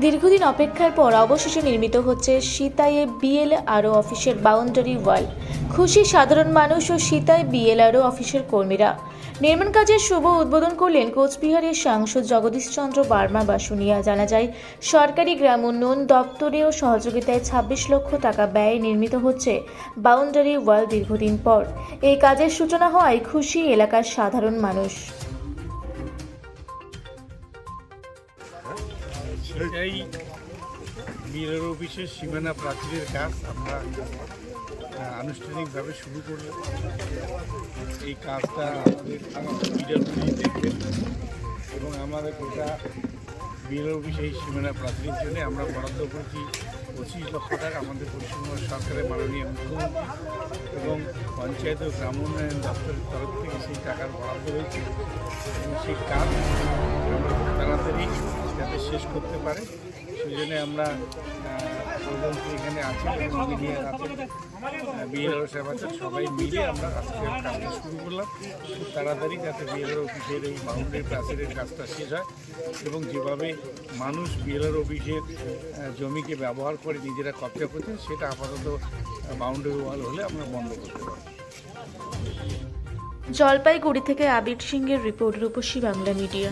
দীর্ঘদিন অপেক্ষার পর অবশেষে নির্মিত হচ্ছে সিতাইয়ে বিএলআরও অফিসের বাউন্ডারি ওয়াল। খুশি সাধারণ মানুষ ও সিতাই বিএলআরও অফিসের কর্মীরা। নির্মাণ কাজের শুভ উদ্বোধন করলেন কোচবিহারের সাংসদ জগদীশচন্দ্র বার্মা বাসুনিয়া জানা যায়, সরকারি গ্রাম উন্নয়ন দপ্তরেও সহযোগিতায় ছাব্বিশ লক্ষ টাকা ব্যয়ে নির্মিত হচ্ছে বাউন্ডারি ওয়াল দীর্ঘদিন পর। এই কাজের সূচনা হওয়ায় খুশি এলাকার সাধারণ মানুষ। সেটাই বিএলআর অফিসের সীমানা প্রাচীরের কাজ আমরা আনুষ্ঠানিকভাবে শুরু করলাম। এই কাজটা আমাদের এবং আমাদের গোটা বিএলআর অফিস এই সীমানা প্রাচীরের জন্য আমরা বরাদ্দ করেছি। পঁচিশ লক্ষ টাকা আমাদের পশ্চিমবঙ্গ সরকারের মাননীয় মুখ্যমন্ত্রী এবং পঞ্চায়েত ও গ্রাম উন্নয়ন দপ্তরের তরফ থেকে সেই টাকার বরাদ্দ হয়েছে। এবং সেই কাজ যাতে শেষ করতে পারে। সেই জন্য আমরা এখানে আছেন। এবং ইঞ্জিনিয়ার সাহেব সবাই মিলে আমরা আজকে কাজটা শুরু করলাম। খুব তাড়াতাড়ি যাতে বিএলআর অফিসের এই বাউন্ডারি প্রাচীরের কাজটা শেষ হয় এবং যেভাবে মানুষ বিএলআর অফিসের জমিকে ব্যবহার করে নিজেরা কবজা করছেন, সেটা আপাতত বাউন্ডারি ওয়াল হলে আমরা বন্ধ করতে পারি জলপাইগুড়ি থেকে আবির সিংয়ের রিপোর্ট রূপসী বাংলা মিডিয়া।